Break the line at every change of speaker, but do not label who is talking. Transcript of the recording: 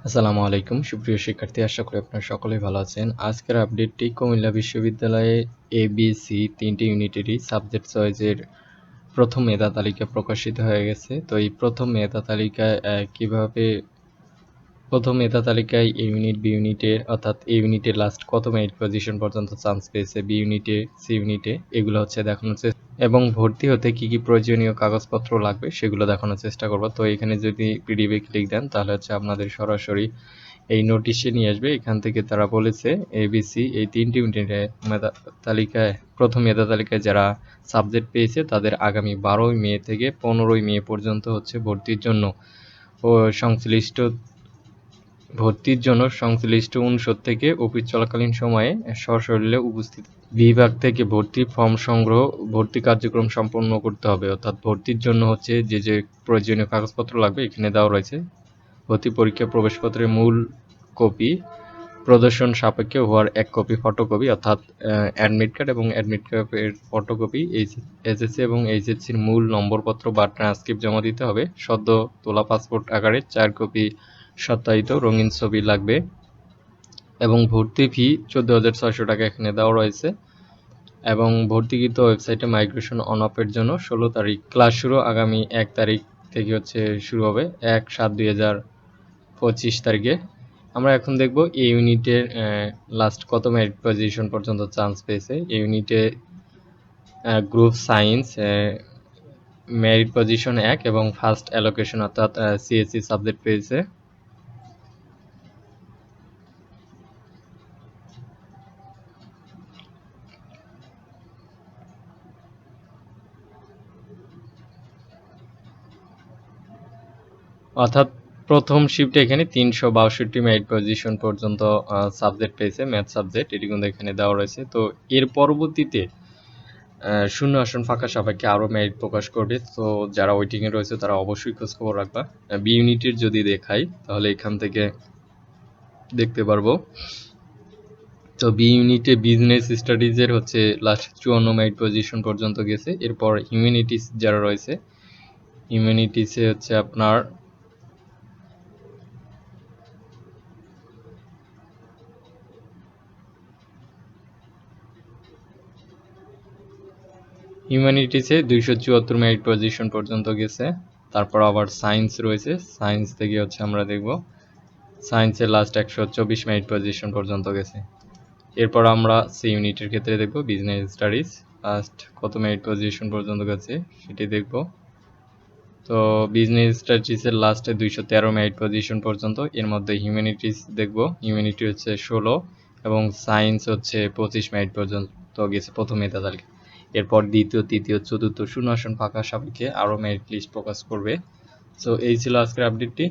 আসসালামু আলাইকুম। সুপ্রিয় শিক্ষার্থী, আশা করি আপনারা সকলেই ভালো আছেন। আজকের আপডেটটি কুমিল্লা বিশ্ববিদ্যালয়ে এ বি সি তিনটি ইউনিটেরই সাবজেক্ট চয়েসের প্রথম মেধা তালিকা প্রকাশিত হয়ে গেছে। তো এই প্রথম মেধা তালিকায় কীভাবে প্রথম মেধা তালিকায় এ ইউনিট বি ইউনিটের অর্থাৎ এ ইউনিটের লাস্ট কত মেরিট পজিশন পর্যন্ত চান্স পেয়েছে বি ইউনিটে সি ইউনিটে এগুলো হচ্ছে দেখানো চেষ্টা এবং ভর্তি হতে কি কি প্রয়োজনীয় কাগজপত্র লাগবে সেগুলো দেখানোর চেষ্টা করব। তো এখানে যদি পিডিএফে ক্লিক দেন, তাহলে হচ্ছে আপনাদের সরাসরি এই নোটিশে নিয়ে আসবে। এখান থেকে তারা বলেছে এবিসি এই তিনটি মেধা তালিকায়, প্রথম মেধা তালিকায় যারা সাবজেক্ট পেয়েছে, তাদের আগামী বারোই মে থেকে পনেরোই মে পর্যন্ত হচ্ছে ভর্তির জন্য ও সংশ্লিষ্ট ভর্তির জন্য সংশ্লিষ্ট অনুষদ থেকে অফিস চলাকালীন সময়ে সশরীরে উপস্থিত। বিভাগ থেকে ভর্তি ফর্ম সংগ্রহ, ভর্তি কার্যক্রম সম্পন্ন করতে হবে। অর্থাৎ ভর্তির জন্য হচ্ছে যে যে প্রয়োজনীয় কাগজপত্র লাগবে, এখানে দেওয়া রয়েছে। ভর্তি পরীক্ষা প্রবেশপত্রের মূল কপি, প্রদর্শন সাপেক্ষে হওয়ার এক কপি ফটোকপি, অর্থাৎ অ্যাডমিট কার্ড এবং অ্যাডমিট কার্ডের ফটোকপি এসএসসি এবং এইচএসসির মূল নম্বরপত্র বা ট্রান্সক্রিপ্ট জমা দিতে হবে। সদ্য তোলা পাসপোর্ট আকারে চার কপি সত্যায়িত রঙিন ছবি লাগবে। এবং ভর্তি ফি চোদ্দ হাজার ছয়শো টাকা এখানে দেওয়া রয়েছে। এবং ভর্তিকৃত ওয়েবসাইটে মাইগ্রেশন অন অফের জন্য ষোলো তারিখ ক্লাস শুরু আগামী এক তারিখ থেকে হচ্ছে শুরু হবে এক সাত দুই হাজার পঁচিশ তারিখে। আমরা এখন দেখব এই ইউনিটের লাস্ট কত মেরিট পজিশন পর্যন্ত চান্স পেয়েছে। এই ইউনিটে গ্রুপ সায়েন্স মেরিট পজিশন এক এবং ফার্স্ট অ্যালোকেশন অর্থাৎ সিএসসি সাবজেক্ট পেয়েছে। অর্থাৎ প্রথম শিফটে এখানে তিনশো বাষট্টি মেরিট পজিশন পর্যন্ত সাবজেক্ট পেয়েছে ম্যাথ সাবজেক্ট এটি কিন্তু এখানে দেওয়া রয়েছে। তো এর পরবর্তীতে শূন্য আসন ফাঁকা সাপেক্ষে আরও মেরিট প্রকাশ করবে। তো যারা ওয়েটিংয়ে রয়েছে, তারা অবশ্যই খোঁজ খবর রাখবা বি ইউনিটের যদি দেখাই, তাহলে এখান থেকে দেখতে পারব। তো বি ইউনিটে বিজনেস স্টাডিজের হচ্ছে লাস্ট চুয়ান্ন মেরিট পজিশন পর্যন্ত গেছে। এরপর হিউম্যানিটিস যারা রয়েছে হিউম্যানিটিসে হচ্ছে আপনার হিউম্যানিটিসে দুইশো চুয়াত্তর মেরিট পজিশন পর্যন্ত গেছে। তারপর আবার সায়েন্স রয়েছে। সায়েন্স থেকে হচ্ছে আমরা দেখব। সায়েন্সের লাস্ট একশো চব্বিশ মেরিট পজিশন পর্যন্ত গেছে। এরপর আমরা সি ইউনিটের ক্ষেত্রে দেখব বিজনেস স্টাডিজ লাস্ট কত মেরিট পজিশন পর্যন্ত গেছে সেটি দেখব। তো বিজনেস স্টাডিজের লাস্টে দুইশো তেরো মেরিট পজিশন পর্যন্ত, এর মধ্যে হিউম্যানিটিস দেখব। হিউম্যানিটি হচ্ছে ষোলো এবং সায়েন্স হচ্ছে পঁচিশ মেরিট পর্যন্ত গেছে প্রথম মেধা এরপর দ্বিতীয়, তৃতীয়, চতুর্থ, শূন্য আসন ফাঁকা সাপেক্ষে আরও মেরিট লিস্ট প্রকাশ করবে। সো এই ছিল আজকের আপডেটটি